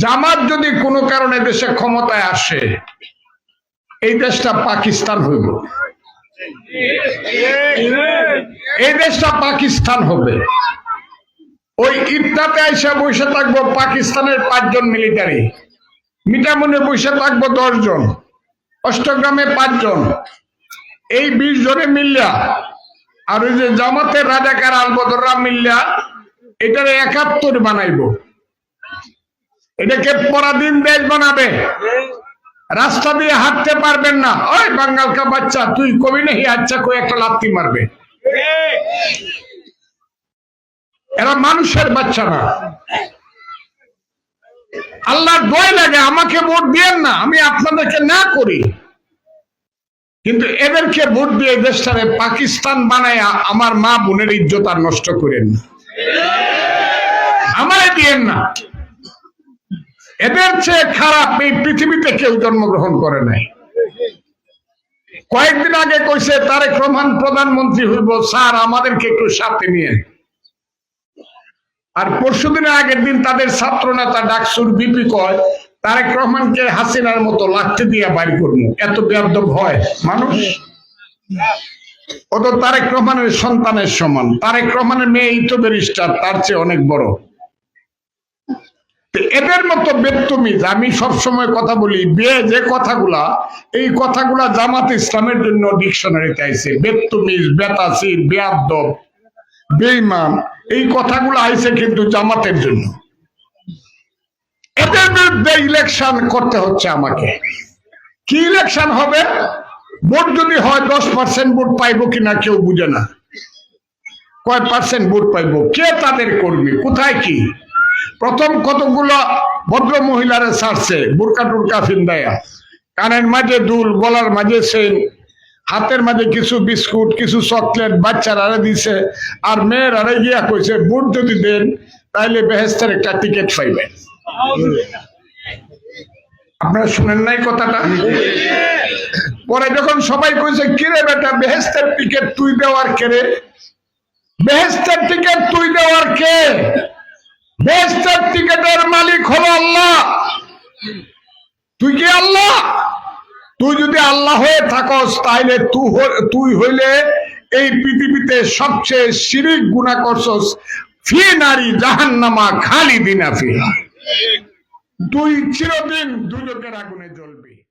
জামাত যদি কোনো কারণে দেশে ক্ষমতায় আসে, এই দেশটা পাকিস্তান হইব। এই দেশটা পাকিস্তান হবে। ওই ইটটাতে এসে বসে থাকব পাকিস্তানের পাঁচজন মিলিটারি। মিটামনে বসে থাকব দশজন। অষ্টগ্রামে পাঁচজন। এই বিশ জনে মিল্লা। আর ওই যে জামাতের রাজাকার আলবদররা মিল্লা, এটারে একাত্তর বানাইবো। এটাকে পরাধীন দেশ বানাবে। রাস্তা দিয়ে হাঁটতে পারবেন না। ওই বাঙ্গাল কা বাচ্চা, তুই কবি নাহি আচ্ছা কই একটা লাত্তি মারবে। এরা মানুষের বাচ্চা না। আল্লাহর দয় লাগে, আমাকে ভোট দিয়েন না, আমি আপনাদেরকে না করি। কিন্তু এদেরকে ভোট দিয়ে দেশটারে পাকিস্তান বানায় আমার মা বোনের ইজ্জত আর নষ্ট করেন না। আমারে দিয়েন না। এদের চেয়ে খারাপ এই পৃথিবীতে কেউ জন্মগ্রহণ করে নাই। কয়েকদিন আগে কইছে, তারেক রহমান প্রধানমন্ত্রী হইব, স্যার, আমাদেরকে একটু সাথে নিয়ে আর পরশু দিনের আগের দিন তাদের ছাত্র নেতা ডাকসুর বিপি কয়, তারেক রহমানকে হাসিনার মতো লাঠি দিয়ে বাড়ি করব। এত বেয়াদব হয় মানুষ। ও তো তারেক রহমানের সন্তানের সমান। তারেক রহমানের মেয়ে ইতো ব্যারিস্টার তার চেয়ে অনেক বড়। এদের মতো বেত্তমিজ আমি সব সময় কথা বলি, বিয়ে যে কথাগুলা, এই কথাগুলা জামাত ইসলামের জন্য ডিকশনারিতে আইছে বেত্তমিজ বেতাসির, বেয়াদব বেইমান এই কথাগুলো আইছে কিন্তু জামাতের জন্য। এদের বিরুদ্ধে ইলেকশন করতে হচ্ছে আমাকে। কি ইলেকশন হবে? ভোট যদি হয়, দশ পার্সেন্ট ভোট পাইবো কিনা কেউ বুঝে না। কয় পার্সেন্ট ভোট পাইবো? কে তাদের কর্মী? কোথায় কি? প্রথম কতগুলো ভদ্র মহিলারা ছাড়ছে? বুরকা টুরকা ফিন্দায়া। কানের মাঝে দুল, গলার মাঝে সেন, হাতের মাঝে কিছু বিস্কুট, কিছু চকলেট বাচ্চার বাচ্চারা দিছে। আর মেয়ের আরে গিয়া কইছে বুট যদি দেন, তাইলে বেহেস্তের একটা টিকিট পাইবেন আপনারা শুনেন নাই কথাটা? পরে যখন সবাই কইছে কিরে বেটা বেহেস্তের টিকিট তুই দেওয়ার কে রে? বেহেস্তের টিকিট তুই দেওয়ার কে? বেহেস্তের টিকিটের মালিক হলো আল্লাহ। তুই কি আল্লাহ? তুই যদি আল্লাহ হয়ে থাকস তাহলে তুই তুই হইলে এই পৃথিবীতে সবচেয়ে শিরিক গুণা করছস। ফি নারী জাহান্নামা খালি দিনা ফিহা। তুই চিরদিন দুজকের আগুনে জ্বলবি।